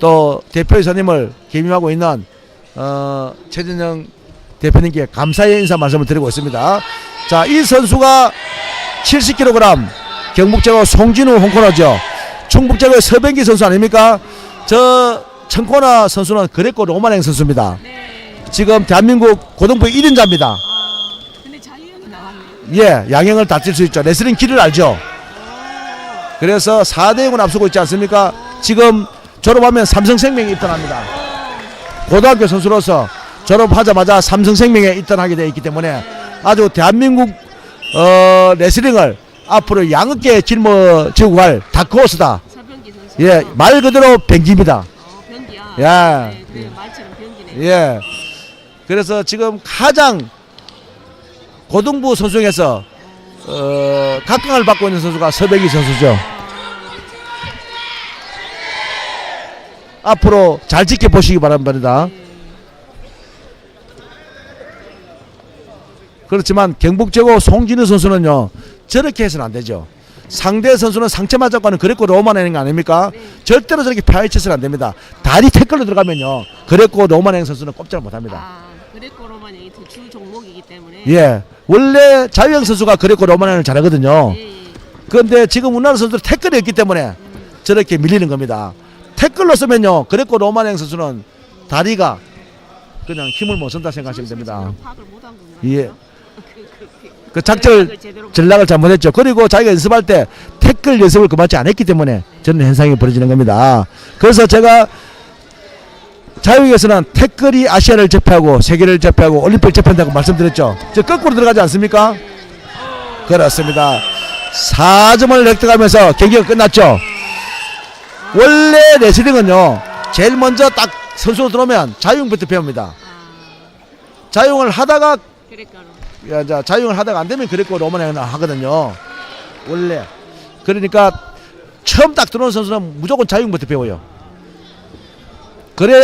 또 대표이사님을 겸임하고 있는 어, 최진영 대표님께 감사의 인사 말씀을 드리고 있습니다. 자, 이 선수가 70kg 경북제고 송진우 홍코너죠. 충북제고 서병기 선수 아닙니까? 저 청코나 선수는 그레코 로마행 선수입니다. 네. 지금 대한민국 고등부 1인자입니다. 아, 근데 자유형이 나왔네요. 예, 양형을 다칠 수 있죠. 레슬링 길을 알죠. 그래서 4대 0을 앞서고 있지 않습니까? 지금 졸업하면 삼성생명에 입단합니다. 고등학교 선수로서 졸업하자마자 삼성생명에 입단하게 되어 있기 때문에 아주 대한민국 어, 레슬링을 앞으로 양극계 짊어지고 갈 다크호스다. 예, 말 그대로 변기입니다. 어, 변기야. 야. 네, 그 말처럼 변기네. 예. 그래서 지금 가장 고등부 선수 중에서 어, 각광을 받고 있는 선수가 서백이 선수죠. 앞으로 잘 지켜보시기 바랍니다. 그렇지만 경북 제고 송진우 선수는요 저렇게 해서는 안 되죠. 상대 선수는 상체 맞았고 하는 그랬고 로마 내는 거 아닙니까? 절대로 저렇게 파헤쳐서는 안 됩니다. 다리 태클로 들어가면요 그랬고 내는 선수는 꼼짝 못합니다. 아, 그레코 로마형이 주 종목이기 때문에. 예, 원래 자유형 선수가 그랬고 내는 잘하거든요. 예, 예. 그런데 지금 우리나라 선수들 태클이 없기 때문에 저렇게 밀리는 겁니다. 태클로 쓰면요 그랬고 로마 내는 선수는 다리가 그냥 힘을 못 쓴다 생각하시면 됩니다. 예. 그, 그, 그, 그 작절 전략을 잘못했죠. 그리고 자기가 연습할 때 태클 연습을 그만치 안 했기 때문에 저런 현상이 벌어지는 겁니다. 그래서 제가 자유에서는 태클이 아시아를 접하고 세계를 접하고 올림픽을 접한다고 말씀드렸죠. 저 거꾸로 들어가지 않습니까? 그렇습니다. 4점을 획득하면서 경기가 끝났죠. 원래 레슬링은요. 제일 먼저 딱 선수로 들어오면 자유형부터 배웁니다. 아, 자유형을 하다가. 야, 자, 자유형을 하다가 안 되면 그랬고 로마행을 하거든요. 원래. 그러니까 처음 딱 들어오는 선수는 무조건 자유형부터 배워요. 그래야